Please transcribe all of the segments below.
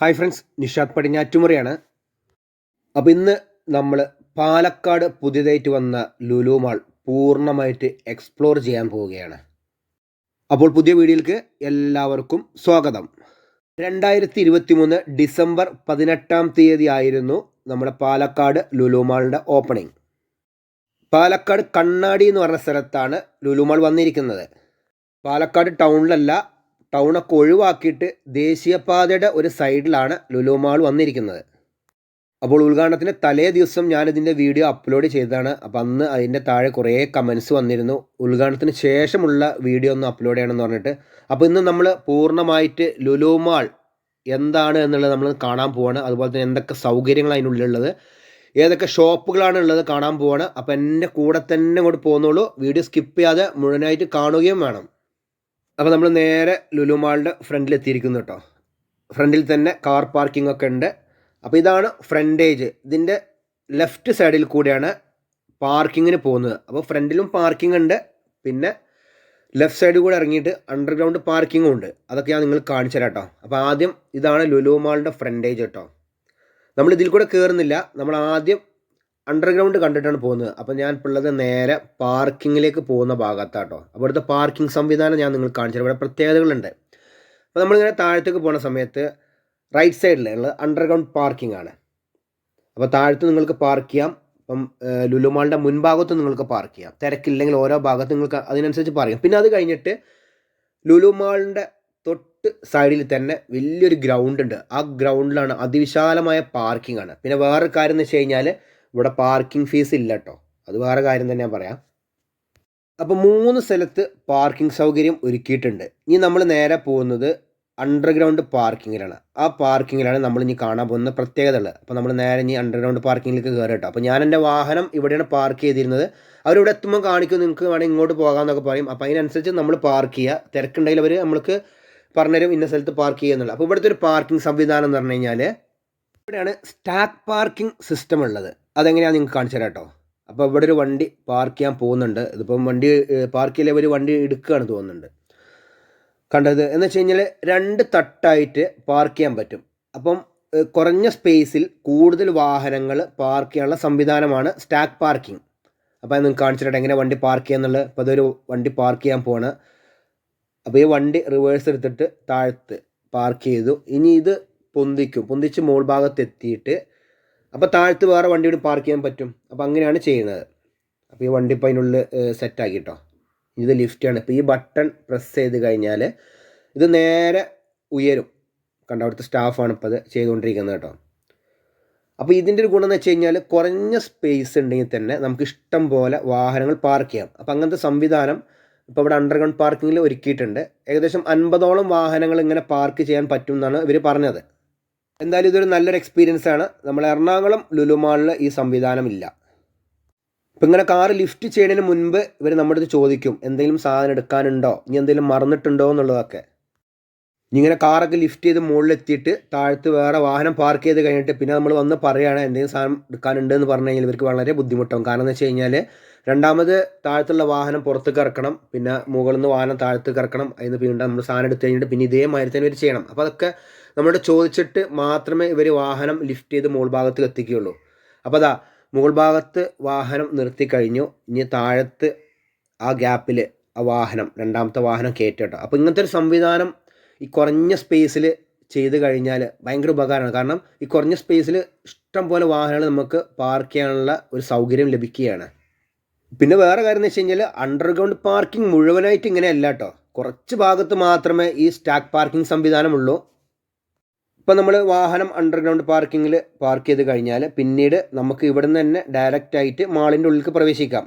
Hi friends Nishad പടിഞ്ഞാറ്റുമുറിയാണ്. അപ്പോൾ ഇന്ന് നമ്മൾ പാലക്കാട് പുതിയതായിട്ട് വന്ന ലുലു മാൾ പൂർണമായിട്ട് എക്സ്പ്ലോർ ചെയ്യാൻ പോവുകയാണ്. അപ്പോൾ പുതിയ വീഡിയോയിലേക്ക് എല്ലാവർക്കും സ്വാഗതം. രണ്ടായിരത്തി ഇരുപത്തി മൂന്ന് ഡിസംബർ പതിനെട്ടാം തീയതി ആയിരുന്നു നമ്മുടെ പാലക്കാട് ലുലു മാളിന്റെ ഓപ്പണിംഗ് പാലക്കാട് കണ്ണാടി എന്ന് പറഞ്ഞ സ്ഥലത്താണ് ലുലു മാൾ വന്നിരിക്കുന്നത്. പാലക്കാട് ടൗണിലല്ല ടൗണൊക്കെ ഒഴിവാക്കിയിട്ട് ദേശീയപാതയുടെ ഒരു സൈഡിലാണ് ലുലു മാൾ വന്നിരിക്കുന്നത്. അപ്പോൾ ഉദ്ഘാടനത്തിന്റെ തലേ ദിവസം ഞാനിതിന്റെ വീഡിയോ അപ്ലോഡ് ചെയ്തതാണ്. അപ്പോൾ അന്ന് അതിന്റെ താഴെ കുറേ കമൻസ് വന്നിരുന്നു. ഉദ്ഘാടനത്തിന് ശേഷമുള്ള വീഡിയോ ഒന്ന് അപ്ലോഡ് ചെയ്യണമെന്ന് പറഞ്ഞിട്ട്. അപ്പോൾ ഇന്ന് നമ്മൾ പൂർണമായിട്ട് ലുലു മാൾ എന്താണ് എന്നുള്ളത് നമ്മൾ കാണാൻ പോവാണ്. അതുപോലെ തന്നെ എന്തൊക്കെ സൗകര്യങ്ങൾ അതിനുള്ളിലുള്ളത്. ഏതൊക്കെ ഷോപ്പുകളാണ് ഉള്ളത് കാണാൻ പോവാണ്. അപ്പോൾ എന്റെ കൂടെ തന്നെ ഇങ്ങോട്ട് പോകുന്നുള്ളൂ. വീഡിയോ സ്കിപ്പ് ചെയ്യാതെ മുഴുവനായിട്ട് കാണുകയും വേണം. അപ്പോൾ നമ്മൾ നേരെ ലുലു മാളിന്റെ ഫ്രണ്ടിൽ എത്തിയിരിക്കുന്നു കേട്ടോ ഫ്രണ്ടിൽ തന്നെ കാർ പാർക്കിംഗ് ഒക്കെ ഉണ്ട്. അപ്പോൾ ഇതാണ് ഫ്രണ്ടേജ് ഇതിന്റെ ലെഫ്റ്റ് സൈഡിൽ കൂടിയാണ് പാർക്കിങ്ങിന് പോകുന്നത്. അപ്പോൾ ഫ്രണ്ടിലും പാർക്കിംഗ് ഉണ്ട്. പിന്നെ ലെഫ്റ്റ് സൈഡിൽ കൂടെ ഇറങ്ങിയിട്ട് അണ്ടർഗ്രൗണ്ട് പാർക്കിങ്ങും ഉണ്ട്. അതൊക്കെ ഞാൻ നിങ്ങൾ കാണിച്ചു തരാം കേട്ടോ അപ്പോൾ ആദ്യം ഇതാണ് ലുലു മാളിന്റെ ഫ്രണ്ടേജ് കേട്ടോ നമ്മൾ ഇതിൽ കൂടെ കയറുന്നില്ല നമ്മൾ ആദ്യം അണ്ടർഗ്രൗണ്ട് കണ്ടിട്ടാണ് പോകുന്നത്. അപ്പോൾ ഞാൻ ഉള്ളത് നേരെ പാർക്കിങ്ങിലേക്ക് പോകുന്ന ഭാഗത്താട്ടോ. ഇവിടുത്തെ പാർക്കിംഗ് സംവിധാനം ഞാൻ നിങ്ങൾക്ക് കാണിച്ചു ഇവിടെ പ്രത്യേകതകളുണ്ട്. അപ്പോൾ നമ്മളിങ്ങനെ താഴത്തേക്ക് പോകുന്ന സമയത്ത് റൈറ്റ് സൈഡിലുള്ള അണ്ടർഗ്രൗണ്ട് പാർക്കിംഗ് ആണ്. അപ്പോൾ താഴത്ത് നിങ്ങൾക്ക് പാർക്ക് ചെയ്യാം. ഇപ്പം ലുലുമാളിന്റെ മുൻഭാഗത്ത് നിങ്ങൾക്ക് പാർക്ക് ചെയ്യാം. തിരക്കില്ലെങ്കിൽ ഓരോ ഭാഗത്ത് നിങ്ങൾക്ക് അതിനനുസരിച്ച് പാർക്ക് ചെയ്യാം. പിന്നെ അത് കഴിഞ്ഞിട്ട് ലുലുമാളിന്റെ തൊട്ട് സൈഡിൽ തന്നെ വലിയൊരു ഗ്രൗണ്ട് ഉണ്ട്. ആ ഗ്രൗണ്ടിലാണ് അതിവിശാലമായ പാർക്കിംഗ് ആണ്. പിന്നെ വേറൊരു കാര്യം എന്ന് വെച്ച് കഴിഞ്ഞാൽ ഇവിടെ പാർക്കിംഗ് ഫീസ് ഇല്ല കേട്ടോ അത് വേറെ കാര്യം തന്നെ ഞാൻ പറയാം. അപ്പോൾ മൂന്ന് സ്ഥലത്ത് പാർക്കിംഗ് സൗകര്യം ഒരുക്കിയിട്ടുണ്ട്. ഇനി നമ്മൾ നേരെ പോകുന്നത് അണ്ടർഗ്രൗണ്ട് പാർക്കിങ്ങിലാണ് ആ പാർക്കിങ്ങിലാണ് നമ്മൾ ഇനി കാണാൻ പോകുന്ന പ്രത്യേകത ഉള്ളത്. അപ്പോൾ നമ്മൾ നേരെ ഇനി അണ്ടർഗ്രൗണ്ട് പാർക്കിങ്ങിലേക്ക് കയറി കേട്ടോ അപ്പോൾ ഞാൻ എന്റെ വാഹനം ഇവിടെയാണ് പാർക്ക് ചെയ്തിരുന്നത്. അവരിവിടെ എത്തുമ്പോൾ കാണിക്കും നിങ്ങൾക്ക് വേണമെങ്കിൽ ഇങ്ങോട്ട് പോകാമെന്നൊക്കെ പറയും. അപ്പോൾ അതിനനുസരിച്ച് നമ്മൾ പാർക്ക് ചെയ്യുക. തിരക്കുണ്ടെങ്കിൽ അവർ നമ്മൾക്ക് പറഞ്ഞുതരും ഇന്ന സ്ഥലത്ത് പാർക്ക് ചെയ്യുന്നുള്ളത് അപ്പോൾ ഇവിടുത്തെ ഒരു പാർക്കിംഗ് സംവിധാനം എന്ന് പറഞ്ഞു കഴിഞ്ഞാൽ ഇവിടെയാണ് സ്റ്റാക്ക് പാർക്കിംഗ് സിസ്റ്റം ഉള്ളത്. അതെങ്ങനെയാണെന്ന് നിങ്ങൾക്ക് കാണിച്ചു തരാം കേട്ടോ അപ്പോൾ ഇവിടെ ഒരു വണ്ടി പാർക്ക് ചെയ്യാൻ പോകുന്നുണ്ട്. ഇതിപ്പം വണ്ടി പാർക്ക് ചെയ്യലേ ഒരു വണ്ടി എടുക്കുകയാണ് തോന്നുന്നുണ്ട്. കണ്ടത് എന്ന് വെച്ച് കഴിഞ്ഞാൽ രണ്ട് തട്ടായിട്ട് പാർക്ക് ചെയ്യാൻ പറ്റും. അപ്പം കുറഞ്ഞ സ്പേസിൽ കൂടുതൽ വാഹനങ്ങൾ പാർക്ക് ചെയ്യാനുള്ള സംവിധാനമാണ് സ്റ്റാക്ക് പാർക്കിംഗ് അപ്പോൾ നിങ്ങൾക്ക് കാണിച്ചിട്ട് എങ്ങനെ വണ്ടി പാർക്ക് ചെയ്യാന്നുള്ളത് അപ്പോൾ അതൊരു വണ്ടി പാർക്ക് ചെയ്യാൻ പോവാണ്. അപ്പോൾ ഈ വണ്ടി റിവേഴ്സ് എടുത്തിട്ട് താഴത്ത് പാർക്ക് ചെയ്തു. ഇനി ഇത് പൊന്തിക്കും. പൊന്തിച്ച് മോൾ ഭാഗത്ത് എത്തിയിട്ട് അപ്പോൾ താഴത്ത് വേറെ വണ്ടി ഇവിടെ പാർക്ക് ചെയ്യാൻ പറ്റും. അപ്പോൾ അങ്ങനെയാണ് ചെയ്യുന്നത്. അപ്പോൾ ഈ വണ്ടി ഇപ്പോൾ അതിനുള്ളിൽ സെറ്റാക്കി കേട്ടോ ഇത് ലിഫ്റ്റാണ് ഇപ്പോൾ ഈ ബട്ടൺ പ്രസ് ചെയ്ത് കഴിഞ്ഞാൽ ഇത് നേരെ ഉയരും. കണ്ട അവിടുത്തെ സ്റ്റാഫാണ് ഇപ്പോൾ അത് ചെയ്തുകൊണ്ടിരിക്കുന്നത് കേട്ടോ അപ്പോൾ ഇതിന്റെ ഒരു ഗുണം എന്ന് വെച്ച് കഴിഞ്ഞാൽ കുറഞ്ഞ സ്പേസ് ഉണ്ടെങ്കിൽ തന്നെ നമുക്ക് ഇഷ്ടം പോലെ വാഹനങ്ങൾ പാർക്ക് ചെയ്യാം. അപ്പോൾ അങ്ങനത്തെ സംവിധാനം ഇപ്പോൾ ഇവിടെ അണ്ടർഗ്രൗണ്ട് പാർക്കിങ്ങിൽ ഒരുക്കിയിട്ടുണ്ട്. ഏകദേശം അൻപതോളം വാഹനങ്ങൾ ഇങ്ങനെ പാർക്ക് ചെയ്യാൻ പറ്റും എന്നാണ് ഇവർ പറഞ്ഞത്. എന്തായാലും ഇതൊരു നല്ലൊരു എക്സ്പീരിയൻസ് ആണ്. നമ്മൾ എറണാകുളം ലുലുമാളിൽ ഈ സംവിധാനമില്ല. ഇപ്പം ഇങ്ങനെ കാറ് ലിഫ്റ്റ് ചെയ്യുന്നതിന് മുൻപ് ഇവർ നമ്മുടെ അടുത്ത് ചോദിക്കും എന്തെങ്കിലും സാധനം എടുക്കാനുണ്ടോ? ഇനി എന്തെങ്കിലും മറന്നിട്ടുണ്ടോ? എന്നുള്ളതൊക്കെ. ഇങ്ങനെ കാറൊക്കെ ലിഫ്റ്റ് ചെയ്ത് മുകളിലെത്തിയിട്ട് താഴത്ത് വേറെ വാഹനം പാർക്ക് ചെയ്ത് കഴിഞ്ഞിട്ട് പിന്നെ നമ്മൾ വന്ന് പറയുകയാണ് എന്തെങ്കിലും സാധനം എടുക്കാനുണ്ട്? എന്ന് പറഞ്ഞു കഴിഞ്ഞാൽ ഇവർക്ക് വളരെ ബുദ്ധിമുട്ടാവും. കാരണം എന്ന് വെച്ച് കഴിഞ്ഞാൽ രണ്ടാമത് താഴത്തുള്ള വാഹനം പുറത്തേക്ക് ഇറക്കണം പിന്നെ മുകളിൽ നിന്ന് വാഹനം താഴത്തേക്ക് ഇറക്കണം അതിന് വീണ്ടും നമ്മൾ സാധനം എടുത്ത് കഴിഞ്ഞിട്ട് പിന്നെ ഇതേമാതിരി തന്നെ ഇവർ ചെയ്യണം. അപ്പോൾ അതൊക്കെ നമ്മളോട് ചോദിച്ചിട്ട് മാത്രമേ ഇവർ വാഹനം ലിഫ്റ്റ് ചെയ്ത് മുകൾ ഭാഗത്ത് എത്തിക്കുകയുള്ളൂ. അപ്പോൾ അതാ മുകൾ ഭാഗത്ത് വാഹനം നിർത്തി കഴിഞ്ഞു. ഇനി താഴത്ത് ആ ഗ്യാപ്പിൽ ആ വാഹനം രണ്ടാമത്തെ വാഹനം കയറ്റട്ടോ അപ്പോൾ ഇങ്ങനത്തെ ഒരു സംവിധാനം ഈ കുറഞ്ഞ സ്പേസിൽ ചെയ്ത് കഴിഞ്ഞാൽ ഭയങ്കര ഉപകാരമാണ്. കാരണം ഈ കുറഞ്ഞ സ്പേസിൽ ഇഷ്ടം പോലെ വാഹനങ്ങൾ നമുക്ക് പാർക്ക് ചെയ്യാനുള്ള ഒരു സൗകര്യം ലഭിക്കുകയാണ്. പിന്നെ വേറെ കാര്യം എന്ന് വെച്ച് കഴിഞ്ഞാൽ അണ്ടർഗ്രൗണ്ട് പാർക്കിംഗ് മുഴുവനായിട്ട് ഇങ്ങനെയല്ല കേട്ടോ. കുറച്ച് ഭാഗത്ത് മാത്രമേ ഈ സ്റ്റാക്ക് പാർക്കിംഗ് സംവിധാനമുള്ളൂ. ഇപ്പം നമ്മൾ വാഹനം അണ്ടർഗ്രൗണ്ട് പാർക്കിങ്ങിൽ പാർക്ക് ചെയ്ത് കഴിഞ്ഞാൽ പിന്നീട് നമുക്ക് ഇവിടുന്ന് തന്നെ ഡയറക്റ്റ് ആയിട്ട് മാളിന്റെ ഉള്ളിലേക്ക് പ്രവേശിക്കാം.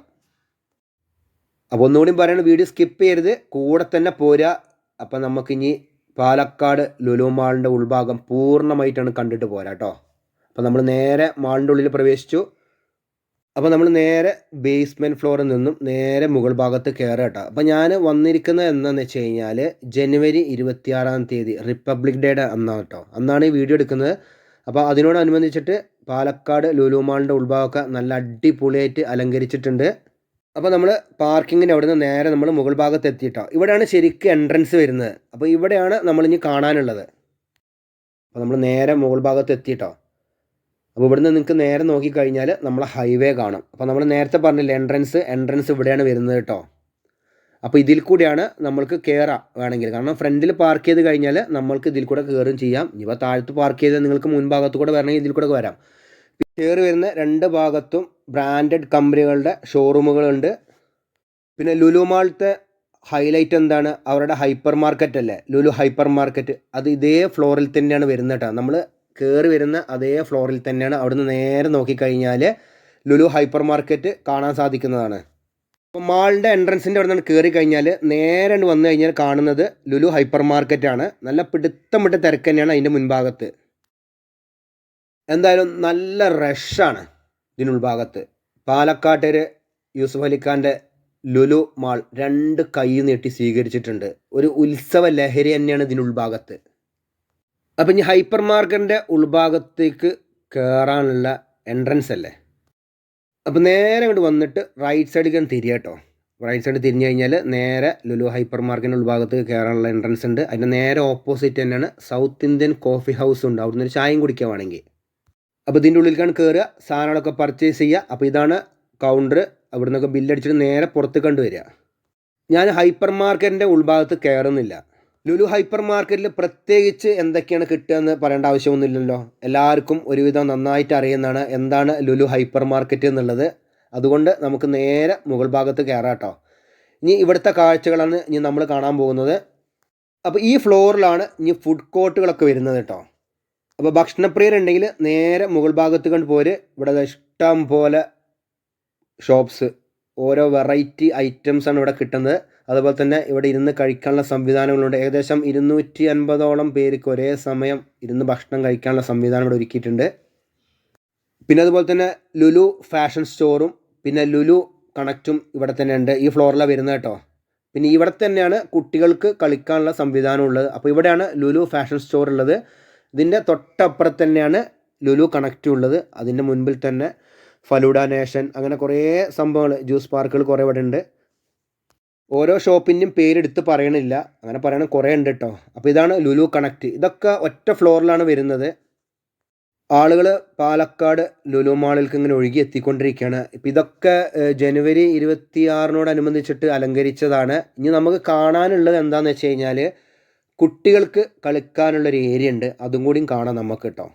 അപ്പോൾ ഒന്നുകൂടി പറയുന്നത് വീഡിയോ സ്കിപ്പ് ചെയ്യരുത്. കൂടെ തന്നെ പോരാ. അപ്പം നമുക്കിനി പാലക്കാട് ലുലു മാളിന്റെ ഉൾഭാഗം പൂർണമായിട്ടാണ് കണ്ടിട്ട് പോരാട്ടോ അപ്പോൾ നമ്മൾ നേരെ മാളിന്റെ ഉള്ളിൽ പ്രവേശിച്ചു. അപ്പോൾ നമ്മൾ നേരെ ബേസ്മെന്റ് ഫ്ലോറിൽ നിന്നും നേരെ മുകൾ ഭാഗത്ത് കയറുക കേട്ടോ. അപ്പോൾ ഞാൻ വന്നിരിക്കുന്നത് എന്താണെന്ന് വെച്ച് കഴിഞ്ഞാൽ ജനുവരി ഇരുപത്തിയാറാം തീയതി റിപ്പബ്ലിക് ഡേയുടെ അന്നാണ് കേട്ടോ. അന്നാണ് ഈ വീഡിയോ എടുക്കുന്നത്. അപ്പോൾ അതിനോടനുബന്ധിച്ചിട്ട് പാലക്കാട് ലുലുമാളിന്റെ ഉൾഭാഗമൊക്കെ നല്ല അടിപൊളിയായിട്ട് അലങ്കരിച്ചിട്ടുണ്ട്. അപ്പോൾ നമ്മൾ പാർക്കിങ്ങിന്റെ അവിടെ നിന്ന് നേരെ നമ്മൾ മുകൾ ഭാഗത്ത് എത്തിയിട്ടോ ഇവിടെയാണ് ശരിക്കും എൻട്രൻസ് വരുന്നത്. അപ്പോൾ ഇവിടെയാണ് നമ്മളിനി കാണാനുള്ളത്. അപ്പോൾ നമ്മൾ നേരെ മുകൾ ഭാഗത്ത് എത്തിയിട്ടോ അപ്പോൾ ഇവിടുന്ന് നിങ്ങൾക്ക് നേരെ നോക്കിക്കഴിഞ്ഞാൽ നമ്മൾ ഹൈവേ കാണും. അപ്പോൾ നമ്മൾ നേരത്തെ പറഞ്ഞില്ലേ എൻട്രൻസ് എൻട്രൻസ് ഇവിടെയാണ് വരുന്നത് കേട്ടോ അപ്പോൾ ഇതിൽ കൂടിയാണ് നമ്മൾക്ക് കയറാം വേണമെങ്കിൽ കാരണം ഫ്രണ്ടിൽ പാർക്ക് ചെയ്ത് കഴിഞ്ഞാൽ നമ്മൾക്ക് ഇതിൽ കൂടെ കയറും ചെയ്യാം. ഇനിയിപ്പോൾ താഴത്ത് പാർക്ക് ചെയ്ത് നിങ്ങൾക്ക് മുൻഭാഗത്ത് കൂടെ വരണമെങ്കിൽ ഇതിൽ കൂടെ വരാം. കയറി വരുന്ന രണ്ട് ഭാഗത്തും ബ്രാൻഡഡ് കമ്പനികളുടെ ഷോറൂമുകളുണ്ട് പിന്നെ ലുലു മാളത്തെ ഹൈലൈറ്റ് എന്താണ്? അവരുടെ ഹൈപ്പർ മാർക്കറ്റ് അല്ലേ? ലുലു ഹൈപ്പർ മാർക്കറ്റ് അത് ഇതേ ഫ്ലോറിൽ തന്നെയാണ് വരുന്നത് കേട്ടോ നമ്മൾ കയറി വരുന്ന അതേ ഫ്ലോറിൽ തന്നെയാണ് അവിടുന്ന് നേരെ നോക്കിക്കഴിഞ്ഞാൽ ലുലു ഹൈപ്പർ മാർക്കറ്റ് കാണാൻ സാധിക്കുന്നതാണ്. അപ്പോൾ മാളിന്റെ എൻട്രൻസിന്റെ അവിടെ നിന്ന് കയറി കഴിഞ്ഞാൽ നേരെ വന്നു കഴിഞ്ഞാൽ കാണുന്നത് ലുലു ഹൈപ്പർ മാർക്കറ്റാണ്. നല്ല പിടുത്തം വിട്ട തിരക്ക് തന്നെയാണ് അതിന്റെ മുൻഭാഗത്ത്. എന്തായാലും നല്ല റഷാണ് ഇതിനുൾഭാഗത്ത് പാലക്കാട്ടേര് യൂസുഫ് അലിഖാന്റെ ലുലു മാൾ രണ്ട് കൈ നീട്ടി സ്വീകരിച്ചിട്ടുണ്ട്. ഒരു ഉത്സവ ലഹരി തന്നെയാണ് ഇതിനുൾഭാഗത്ത് അപ്പം ഇനി ഹൈപ്പർ മാർക്കറ്റിന്റെ ഉൾഭാഗത്തേക്ക് കയറാനുള്ള എൻട്രൻസ് അല്ലേ? അപ്പോൾ നേരെ അങ്ങോട്ട് വന്നിട്ട് റൈറ്റ് സൈഡിലേക്ക് തിരിയാം കേട്ടോ റൈറ്റ് സൈഡ് തിരിഞ്ഞു കഴിഞ്ഞാൽ നേരെ ലുലു ഹൈപ്പർ മാർക്കറ്റിന്റെ ഉൾഭാഗത്തേക്ക് കയറാനുള്ള എൻട്രൻസ് ഉണ്ട്. അതിന്റെ നേരെ ഓപ്പോസിറ്റ് തന്നെയാണ് സൗത്ത് ഇന്ത്യൻ കോഫി ഹൗസ് ഉണ്ട്. അവിടുന്ന് ഒരു ചായയും കുടിക്കുകയാണെങ്കിൽ അപ്പോൾ ഇതിന്റെ ഉള്ളിലേക്കാണ് കയറുക സാധനങ്ങളൊക്കെ പർച്ചേസ് ചെയ്യുക. അപ്പോൾ ഇതാണ് കൗണ്ടർ അവിടെ നിന്നൊക്കെ ബില്ലടിച്ചിട്ട് നേരെ പുറത്ത് കണ്ടുവരിക ഞാൻ ഹൈപ്പർ മാർക്കറ്റിന്റെ ഉൾഭാഗത്ത് കയറുന്നില്ല ലുലു ഹൈപ്പർ മാർക്കറ്റിൽ പ്രത്യേകിച്ച് എന്തൊക്കെയാണ് കിട്ടുക എന്ന് പറയേണ്ട ആവശ്യമൊന്നുമില്ലല്ലോ. എല്ലാവർക്കും ഒരുവിധം നന്നായിട്ട് അറിയുന്നതാണ് എന്താണ് ലുലു ഹൈപ്പർ മാർക്കറ്റ് എന്നുള്ളത്. അതുകൊണ്ട് നമുക്ക് നേരെ മുകൾ ഭാഗത്ത് കയറാം കേട്ടോ. ഇനി ഇവിടുത്തെ കാഴ്ചകളാണ് ഇനി നമ്മൾ കാണാൻ പോകുന്നത്. അപ്പോൾ ഈ ഫ്ലോറിലാണ് ഇനി ഫുഡ് കോർട്ടുകളൊക്കെ വരുന്നത് കേട്ടോ. അപ്പോൾ ഭക്ഷണപ്രിയരുണ്ടെങ്കിൽ നേരെ മുകൾ ഭാഗത്ത് കണ്ട് പോര്. ഇവിടെ ഇഷ്ടം പോലെ ഷോപ്സ് ഓരോ വെറൈറ്റി ഐറ്റംസ് ആണ് ഇവിടെ കിട്ടുന്നത്. അതുപോലെ തന്നെ ഇവിടെ ഇരുന്ന് കഴിക്കാനുള്ള സംവിധാനങ്ങളുണ്ട്. ഏകദേശം ഇരുന്നൂറ്റി അൻപതോളം പേർക്ക് ഒരേ സമയം ഇരുന്ന് ഭക്ഷണം കഴിക്കാനുള്ള സംവിധാനം ഇവിടെ ഒരുക്കിയിട്ടുണ്ട്. പിന്നെ അതുപോലെ തന്നെ ലുലു ഫാഷൻ സ്റ്റോറും പിന്നെ ലുലു കണക്റ്റും ഇവിടെ തന്നെ ഉണ്ട്. ഈ ഫ്ലോറിലാണ് വരുന്നത് കേട്ടോ. പിന്നെ ഇവിടെ തന്നെയാണ് കുട്ടികൾക്ക് കളിക്കാനുള്ള സംവിധാനം ഉള്ളത്. അപ്പോൾ ഇവിടെയാണ് ലുലു ഫാഷൻ സ്റ്റോർ ഉള്ളത്. ഇതിന്റെ തൊട്ടപ്പുറത്ത് തന്നെയാണ് ലുലു കണക്റ്റ് ഉള്ളത്. അതിന്റെ മുൻപിൽ തന്നെ ഫലൂഡ നേഷൻ അങ്ങനെ കുറേ സംഭവങ്ങൾ ജ്യൂസ് പാർക്കുകൾ കുറേ ഇവിടെ ഉണ്ട്. ഓരോ ഷോപ്പിന്റെയും പേരെടുത്ത് പറയണില്ല. അങ്ങനെ പറയണ കുറേ ഉണ്ട് കേട്ടോ അപ്പോൾ ഇതാണ് ലുലു കണക്ട്. ഇതൊക്കെ ഒറ്റ ഫ്ലോറിലാണ് വരുന്നത്. ആളുകൾ പാലക്കാട് ലുലു മാളിലേക്ക് ഇങ്ങനെ ഒഴുകി എത്തിക്കൊണ്ടിരിക്കുകയാണ്. ഇപ്പം ഇതൊക്കെ ജനുവരി ഇരുപത്തിയാറിനോടനുബന്ധിച്ചിട്ട് അലങ്കരിച്ചതാണ്. ഇനി നമുക്ക് കാണാനുള്ളത് എന്താണെന്ന് വെച്ച് കഴിഞ്ഞാൽ കുട്ടികൾക്ക് കളിക്കാനുള്ളൊരു ഏരിയ ഉണ്ട്. അതും കൂടിയും കാണാം നമുക്ക് കേട്ടോ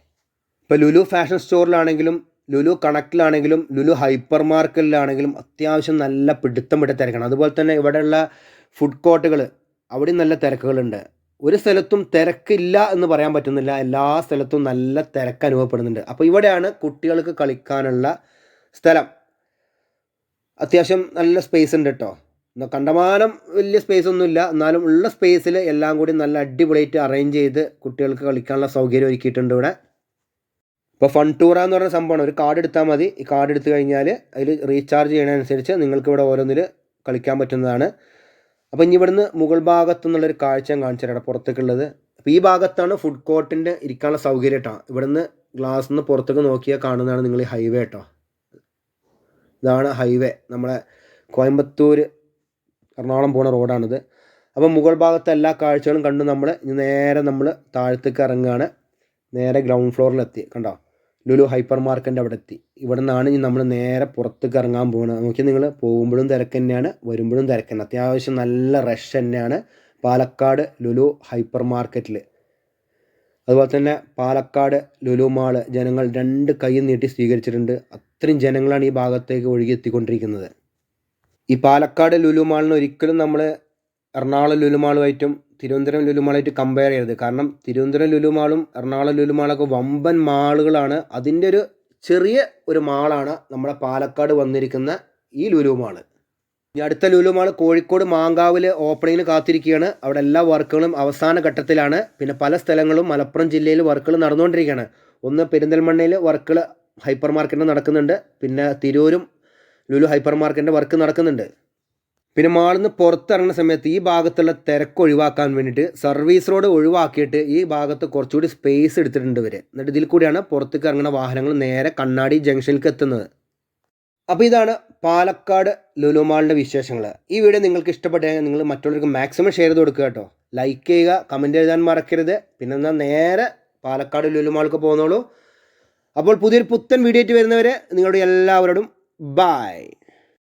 ഇപ്പോൾ ലുലു ഫാഷൻ സ്റ്റോറിലാണെങ്കിലും ലുലു കണക്റ്റിലാണെങ്കിലും ലുലു ഹൈപ്പർ മാർക്കറ്റിലാണെങ്കിലും അത്യാവശ്യം നല്ല പിടുത്തം വിട്ട തിരക്കാണ്. അതുപോലെ തന്നെ ഇവിടെയുള്ള ഫുഡ് കോർട്ടുകൾ അവിടെയും നല്ല തിരക്കുകളുണ്ട്. ഒരു സ്ഥലത്തും തിരക്കില്ല എന്ന് പറയാൻ പറ്റുന്നില്ല. എല്ലാ സ്ഥലത്തും നല്ല തിരക്ക് അനുഭവപ്പെടുന്നുണ്ട്. അപ്പോൾ ഇവിടെയാണ് കുട്ടികൾക്ക് കളിക്കാനുള്ള സ്ഥലം. അത്യാവശ്യം നല്ല സ്പേസ് ഉണ്ട് കേട്ടോ. കണ്ടമാനം വലിയ സ്പേസ് ഒന്നുമില്ല. എന്നാലും ഉള്ള സ്പേസിൽ എല്ലാം കൂടി നല്ല അടിപൊളിയായിട്ട് അറേഞ്ച് ചെയ്ത് കുട്ടികൾക്ക് കളിക്കാനുള്ള സൗകര്യം ഒരുക്കിയിട്ടുണ്ട് ഇവിടെ. ഇപ്പോൾ ഫൺ ടൂറ എന്ന് പറഞ്ഞ സംഭവമാണ്. ഒരു കാർഡ് എടുത്താൽ മതി. ഈ കാർഡ് എടുത്തു കഴിഞ്ഞാൽ അതിൽ റീചാർജ് ചെയ്യണതനുസരിച്ച് നിങ്ങൾക്ക് ഇവിടെ ഓരോന്നിൽ കളിക്കാൻ പറ്റുന്നതാണ്. അപ്പോൾ ഇനി ഇവിടുന്ന് മുകൾ ഭാഗത്തു നിന്നുള്ളൊരു കാഴ്ച ഞാൻ പുറത്തേക്കുള്ളത്. അപ്പോൾ ഈ ഭാഗത്താണ് ഫുഡ് കോർട്ടിന്റെ ഇരിക്കാനുള്ള സൗകര്യം കേട്ടോ. ഇവിടുന്ന് ഗ്ലാസ് നിന്ന് പുറത്തേക്ക് നോക്കിയാൽ കാണുന്നതാണ് നിങ്ങൾ ഈ ഹൈവേ കേട്ടോ. ഇതാണ് ഹൈവേ നമ്മളെ കോയമ്പത്തൂർ എറണാകുളം പോണ റോഡാണിത്. അപ്പോൾ മുകൾ ഭാഗത്തെ എല്ലാ കാഴ്ചകളും കണ്ട് നമ്മൾ ഇനി നേരെ നമ്മൾ താഴത്തേക്ക് ഇറങ്ങുകയാണ്. നേരെ ഗ്രൗണ്ട് ഫ്ലോറിലെത്തി കണ്ടോ? ലുലു ഹൈപ്പർ മാർക്കറ്റിന്റെ അവിടെ എത്തി ഇവിടെ നിന്നാണ് നമ്മൾ നേരെ പുറത്തേക്ക് ഇറങ്ങാൻ പോകുന്നത് നോക്കി നിങ്ങൾ പോകുമ്പോഴും തിരക്ക് തന്നെയാണ് വരുമ്പോഴും തിരക്ക് തന്നെ അത്യാവശ്യം നല്ല റഷ് തന്നെയാണ് പാലക്കാട് ലുലു ഹൈപ്പർ മാർക്കറ്റിൽ അതുപോലെ തന്നെ പാലക്കാട് ലുലു മാൾ ജനങ്ങൾ രണ്ട് കൈ നീട്ടി സ്വീകരിച്ചിട്ടുണ്ട്. അത്രയും ജനങ്ങളാണ് ഈ ഭാഗത്തേക്ക് ഒഴുകി എത്തിക്കൊണ്ടിരിക്കുന്നത്. ഈ പാലക്കാട് ലുലു മാളിന് ഒരിക്കലും നമ്മൾ എറണാകുളം ലുലു മാളുമായിട്ടും തിരുവനന്തപുരം ലുലുമാളായിട്ട് കമ്പയർ ചെയ്യരുത്. കാരണം തിരുവനന്തപുരം ലുലുമാളും എറണാകുളം ലുലുമാളൊക്കെ വമ്പൻ മാളുകളാണ്. അതിന്റെ ഒരു ചെറിയ ഒരു മാളാണ് നമ്മുടെ പാലക്കാട് വന്നിരിക്കുന്ന ഈ ലുലുമാൾ ഇനി അടുത്ത ലുലുമാൾ കോഴിക്കോട് മാങ്കാവിൽ ഓപ്പണിങ്ങിന് കാത്തിരിക്കുകയാണ്. അവിടെ എല്ലാ വർക്കുകളും അവസാന ഘട്ടത്തിലാണ്. പിന്നെ പല സ്ഥലങ്ങളും മലപ്പുറം ജില്ലയിൽ വർക്കുകൾ നടന്നുകൊണ്ടിരിക്കുകയാണ്. ഒന്ന് പെരിന്തൽമണ്ണയിൽ വർക്കുകൾ ഹൈപ്പർ മാർക്കറ്റിൽ നടക്കുന്നുണ്ട്. പിന്നെ തിരൂരും ലുലു ഹൈപ്പർ മാർക്കറ്റിന്റെ വർക്ക് നടക്കുന്നുണ്ട്. പിന്നെ മാളിൽ നിന്ന് പുറത്തിറങ്ങുന്ന സമയത്ത് ഈ ഭാഗത്തുള്ള തിരക്ക് ഒഴിവാക്കാൻ വേണ്ടിയിട്ട് സർവീസ് റോഡ് ഒഴിവാക്കിയിട്ട് ഈ ഭാഗത്ത് കുറച്ചുകൂടി സ്പേസ് എടുത്തിട്ടുണ്ട് ഇവർ എന്നിട്ട് ഇതിൽ കൂടിയാണ് പുറത്തേക്ക് ഇറങ്ങുന്ന വാഹനങ്ങൾ നേരെ കണ്ണാടി ജംഗ്ഷനിലേക്ക് എത്തുന്നത്. അപ്പോൾ ഇതാണ് പാലക്കാട് ലുലുമാളിന്റെ വിശേഷങ്ങൾ ഈ വീഡിയോ നിങ്ങൾക്ക് ഇഷ്ടപ്പെട്ടെങ്കിൽ നിങ്ങൾ മറ്റുള്ളവർക്ക് മാക്സിമം ഷെയർ ചെയ്ത് കൊടുക്കുക കേട്ടോ. ലൈക്ക് ചെയ്യുക കമന്റ് എഴുതാൻ മറക്കരുത്. പിന്നെ എന്നാൽ നേരെ പാലക്കാട് ലുലുമാൾക്ക് പോകുന്നോളൂ. അപ്പോൾ പുതിയൊരു പുത്തൻ വീഡിയോ ആയിട്ട് വരുന്നവരെ നിങ്ങളുടെ എല്ലാവരോടും ബായ്